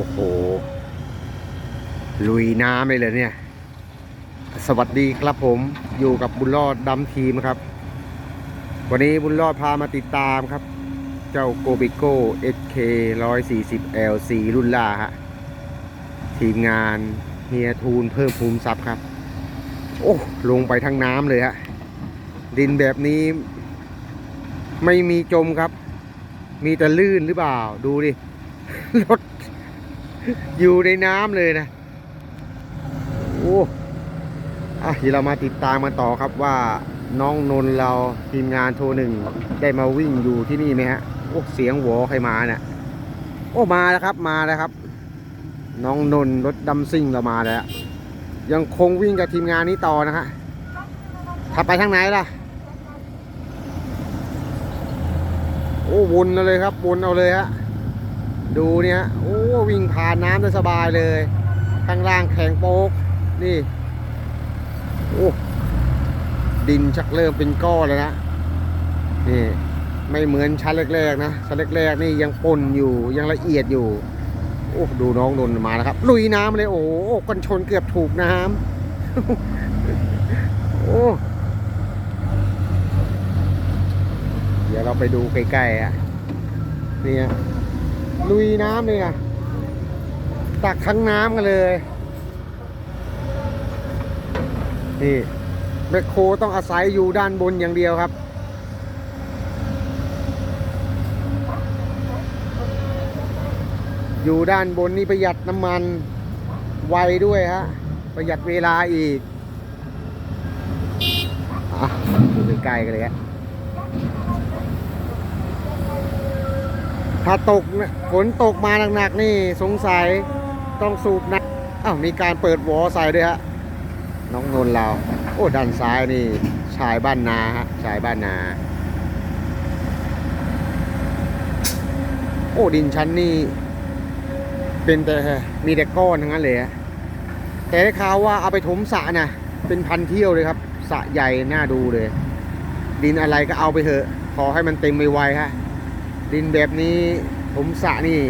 อ้โห ลุยน้ำเลยเลยเนี่ย สวัสดีครับผมอยู่กับบุญรอดดำทีมครับ วันนี้บุญรอดพามาติดตามครับ เจ้าโกบิโก้ SK 140 LC รุ่นล่าฮะ ทีมงานเฮียทูนเพิ่มภูมิทรัพย์ครับ โอ้ลงไปทั้งน้ำเลยฮะ ดินแบบนี้ ไม่มีจมครับ มีแต่ลื่นหรือเปล่า ดูดิ รถ อยู่ในน้ำเลยนะ โอ้อะเดี๋ยวเรามาติดตามกันต่อครับว่าน้องนนท์เราทีมงานโทรหนึ่งได้มาวิ่งอยู่ที่นี่ไหมฮะ โอ้เสียงหวอใครมาเนี่ยโอ้มาแล้วครับมาแล้วครับ น้องนนท์รถดำซิ่งเรามาแล้ว ยังคงวิ่งกับทีมงานนี้ต่อนะฮะขับไปทางไหนล่ะ โอ้วนเอาเลยครับวนเอาเลยฮะ ดูเนี่ยโอ้วิ่งผ่านน้ำได้สบายเลย ข้างล่างแข็งโป๊ก นี่ โอ้ดินชักเริ่มเป็นก้อนแล้วนะ นี่ไม่เหมือนชั้นแรกๆนะชั้นแรกๆนี่ยังปนอยู่ยังละเอียดอยู่ โอ้ดูน้องนนมาแล้วครับ ลุยน้ำเลยโอ้กันชนเกือบถูกน้ำโอ้เดี๋ยวเราไปดูใกล้ๆอะนี่ย ลุยน้ำเลยนะตักทั้งน้ำกันเลย นี่แมคโครต้องอาศัยอยู่ด้านบนอย่างเดียวครับ อยู่ด้านบนนี่ประหยัดน้ำมันไวด้วยฮะ ประหยัดเวลาอีก อะดูใกล้ๆกันเลยฮะ ถ้าตกฝนตกมาหนักๆนี่สงสัยต้องสูบน้ำอ้าวมีการเปิดวอใส่ด้วยฮะน้องนนท์เรา โอ้ด้านซ้ายนี่ชายบ้านนาฮะชายบ้านนา โอ้ดินชั้นนี่เป็นแต่มีแต่ก้อนทั้งนั้นเลยฮะแต่ได้ข่าวว่าเอาไปถมสระนะเป็นพันเที่ยวเลยครับสระใหญ่น่าดูเลย ดินอะไรก็เอาไปเถอะ ขอให้มันเต็มไวๆฮะ ดินแบบนี้ผมสะนี่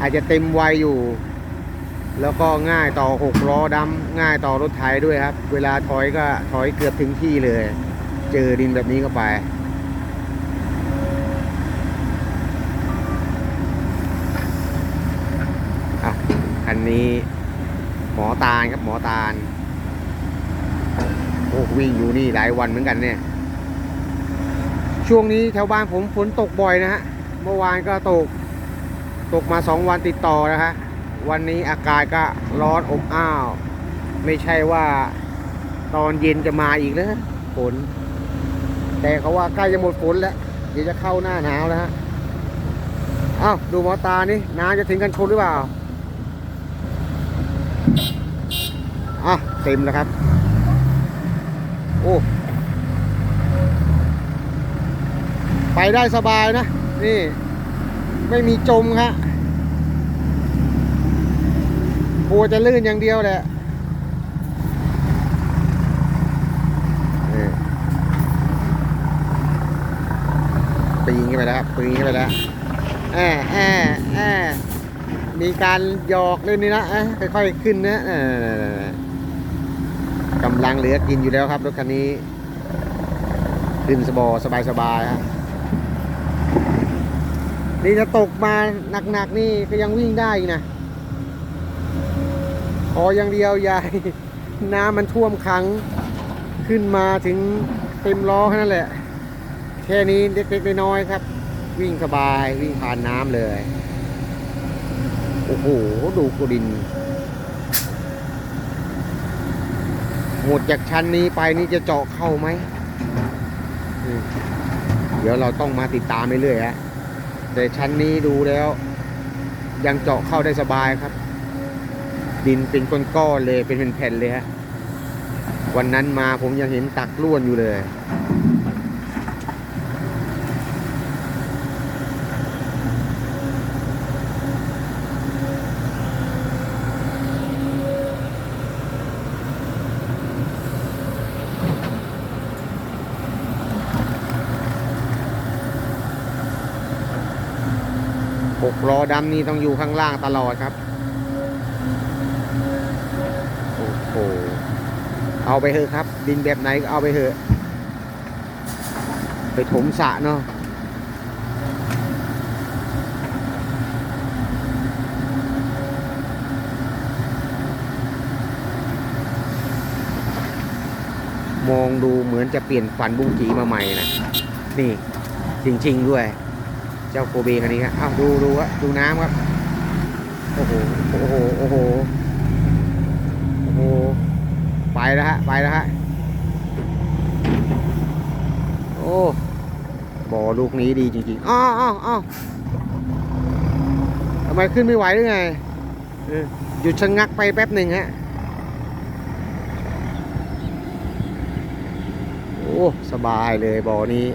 อาจจะเต็มไวอยู่ แล้วก็ง่ายต่อหกล้อดำง่ายต่อรถไถด้วยครับ เวลาถอยก็ถอยเกือบถึงที่เลย เจอดินแบบนี้เข้าไปอะคันนี้หมอตาลครับหมอตาลโอ้วิ่งอยู่นี่หลายวันเหมือนกันเนี่ย ช่วงนี้แถวบ้านผมฝนตกบ่อยนะฮะ เมื่อวานก็ตก ตกมาสองวันติดต่อนะฮะ วันนี้อากาศก็ร้อนอบอ้าว ไม่ใช่ว่าตอนเย็นจะมาอีกแล้วฝน แต่เขาว่าใกล้จะหมดฝนแล้ว เดี๋ยวจะเข้าหน้าหนาวแล้วฮะอ้าวดูหมอตานี่น้ำจะถึงกันชนหรือเปล่าอะเต็มแล้วครับ โอ้ ไปได้สบายนะ นี่ ไม่มีจมครับกลัวจะลื่นอย่างเดียวแหละปีนขึ้นไปแล้วครับปีนขึ้นไปแล้วแอะแอะแอะมีการหยอกเล่นนี่นะค่อยๆขึ้นนะกำลังเหลือกินอยู่แล้วครับรถคันนี้ ขึ้นสบอสบายๆฮะ นี่ถ้าตกมาหนักๆนี่ก็ยังวิ่งได้อีกนะขออย่างเดียวยายน้ำมันท่วมขังขึ้นมาถึงเต็มล้อแค่นั้นแหละ แค่นี้เล็กๆน้อยๆครับ วิ่งสบายวิ่งผ่านน้ำเลย โอ้โห ดูกดิน หมดจากชั้นนี้ไปนี่จะเจาะเข้าไหมอืมเดี๋ยวเราต้องมาติดตามเรื่อยๆฮะ แต่ชั้นนี้ดูแล้ว ยังเจาะเข้าได้สบายครับ ดินเป็นก้อนๆเลยเป็นแผ่นๆเลยฮะวันนั้นมาผมยังเห็นตักล้วนอยู่เลย หกล้อดำนี่ต้องอยู่ข้างล่างตลอดครับ โอ้โห เอาไปเถอะครับ ดินแบบไหนก็เอาไปเถอะ ไปถมสะเนาะมองดูเหมือนจะเปลี่ยนฟันบุ้งกีมาใหม่นะ นี่ จริง ๆ ด้วย เจ้าโกเบคันนี้ครับอ้าวดูดูวะดูน้ำครับ โอ้โห โอ้โห โอ้โห โอ้โห ไปแล้วฮะ ไปแล้วฮะ โอ้ บ่อลูกนี้ดีจริงๆ อ้าอ้าวอ้าวทำไมขึ้นไม่ไหวหรือไงหยุดชะงักไปแป๊บหนึ่งฮะ โอ้ สบายเลยบ่อนี้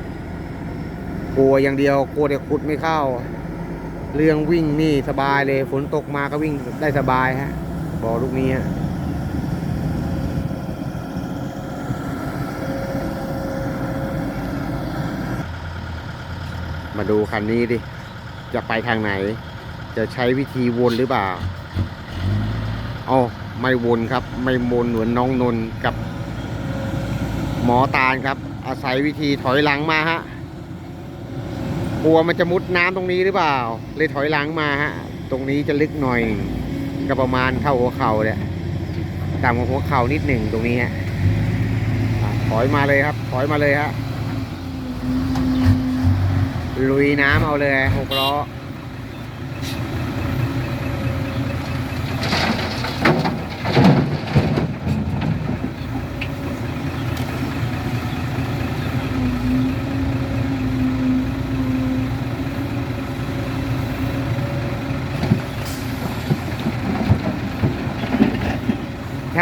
กลัวอย่างเดียวกลัวเดี๋ยวขุดไม่เข้า เรื่องวิ่งนี่สบายเลยฝนตกมาก็วิ่งได้สบายฮะบ่อลูกนี้ฮะมาดูคันนี้ดิ จะไปทางไหน จะใช้วิธีวนหรือเปล่าอ๋อไม่วนครับ ไม่วนเหมือนน้องนนกับ หมอตาลครับ อาศัยวิธีถอยหลังมาฮะ กลัวมันจะมุดน้ำตรงนี้หรือเปล่า เลยถอยหลังมาฮะ ตรงนี้จะลึกหน่อย ก็ประมาณเท่าหัวเข่าเนี่ยต่ำกว่าหัวเข่านิดหนึ่งตรงนี้ฮะอะถอยมาเลยครับถอยมาเลยฮะลุยน้ำเอาเลยหกล้อ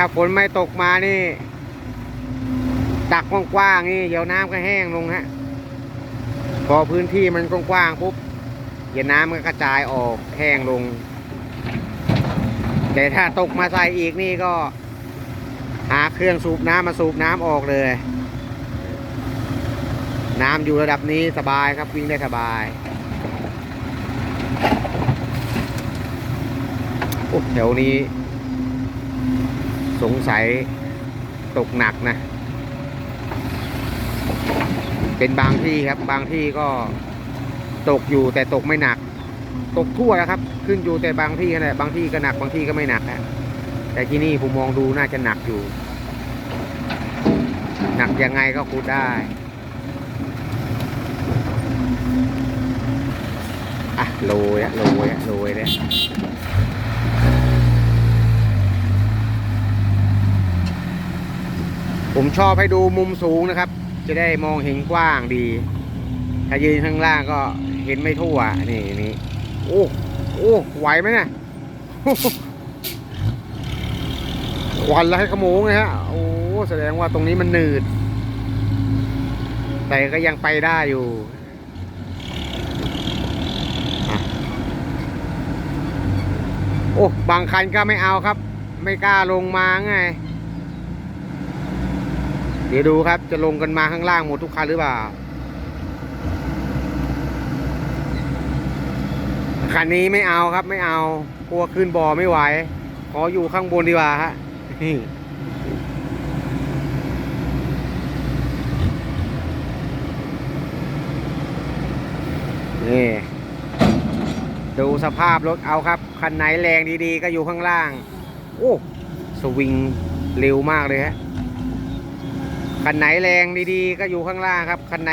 าฝนไม่ตกมานี่ตักกว้างๆนี่เดี๋ยวน้ำก็แห้งลงฮะ พอพื้นที่มันกว้างๆปุ๊บเดี๋ยวน้ำมันก็กระจายออกแห้งลง แต่ถ้าตกมาใส่อีกนี่ก็ หาเครื่องสูบน้ำมาสูบน้ำออกเลย น้ำอยู่ระดับนี้สบายครับวิ่งได้สบายโอ้แถวนี้ สงสัยตกหนักนะ เป็นบางที่ครับ บางที่ก็ตกอยู่แต่ตกไม่หนัก ตกทั่วแล้วครับ ขึ้นอยู่แต่บางที่นะบางที่ก็หนักบางที่ก็ไม่หนักนะแต่ที่นี่ผมมองดูน่าจะหนักอยู่ หนักยังไงก็คูดได้อะโรยอะโรยอะโรยเลย ผมชอบให้ดูมุมสูงนะครับ จะได้มองเห็นกว้างดี ถ้ายืนข้างล่างก็เห็นไม่ทั่ว นี่นี่โอ้โอ้ไหวไหมเนี่ยควันแล้วให้ขโมงเลยฮะ โอ้แสดงว่าตรงนี้มันหนืด แต่ก็ยังไปได้อยู่โอ้บางคันก็ไม่เอาครับ ไม่กล้าลงมาไง ดี๋ยวดูครับจะลงกันมาข้างล่างหมดทุกคันหรือเปล่า คันนี้ไม่เอาครับไม่เอากลัวขึ้นบ่อไม่ไหว ขออยู่ข้างบนดีกว่าฮะนี่นี่ดูสภาพรถเอาครับ คันไหนแรงดีๆ ก็อยู่ข้างล่าง โอ้ สวิงเร็วมากเลยฮะ คันไหนแรงดีๆ ก็อยู่ข้างล่างครับ คันไหน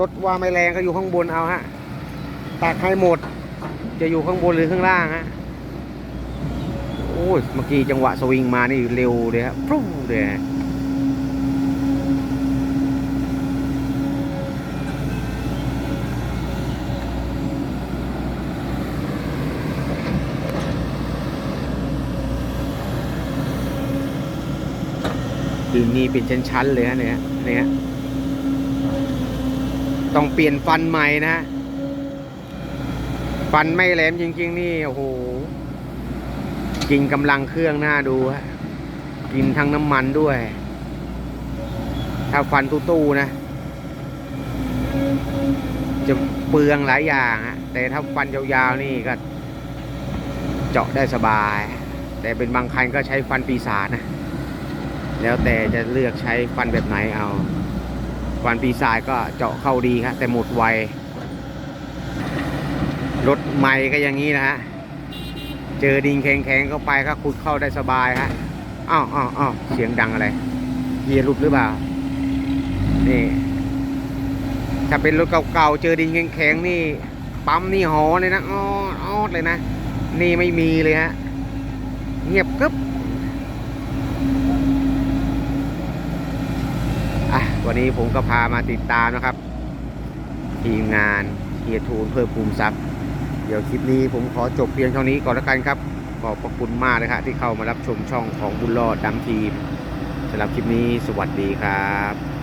รถว่าไม่แรงก็อยู่ข้างบนเอาฮะตักให้หมด จะอยู่ข้างบนหรือข้างล่างฮะ โอ้ย เมื่อกี้จังหวะสวิงมานี่เร็วเลยครับปรุ้งเลย ดินนี่เป็นชั้นๆเลยฮะเนี่ยเนี่ยต้องเปลี่ยนฟันใหม่นะฮะฟันไม่แหลมจริง ๆ นี่โอ้โหกินกำลังเครื่องหน้าดูฮะกินทั้งน้ำมันด้วย ถ้าฟันตู้ๆนะ จะเปลืองหลายอย่างฮะแต่ถ้าฟันยาวๆนี่ก็ เจาะได้สบาย แต่เป็นบางคันก็ใช้ฟันปีศาจนะ แล้วแต่จะเลือกใช้ฟันแบบไหนเอาฟันปีศาจก็เจาะเข้าดีครับแต่หมดไวรถใหม่ก็อย่างนี้นะฮะเจอดินแข็งๆเข้าไปก็ขุดเข้าได้สบายฮะอ้าวอ้าวอ้าวเสียงดังอะไรเกียร์หลุดหรือเปล่านี่ถ้าเป็นรถเก่าๆเจอดินแข็งๆนี่ปั๊มนี่หอเลยนะอ้อดออดเลยนะ นี่ไม่มีเลยฮะเงียบกึ๊บ อะ วันนี้ผมก็พามาติดตามนะครับ ทีมงานเฮียทูนเพื่อภูมิทรัพย์ เดี๋ยวคลิปนี้ผมขอจบเพียงเท่านี้ก่อนแล้วกันครับ ขอบพระคุณมากเลยครับที่เข้ามารับชมช่องของบุญรอดดำทีมสำหรับคลิปนี้สวัสดีครับ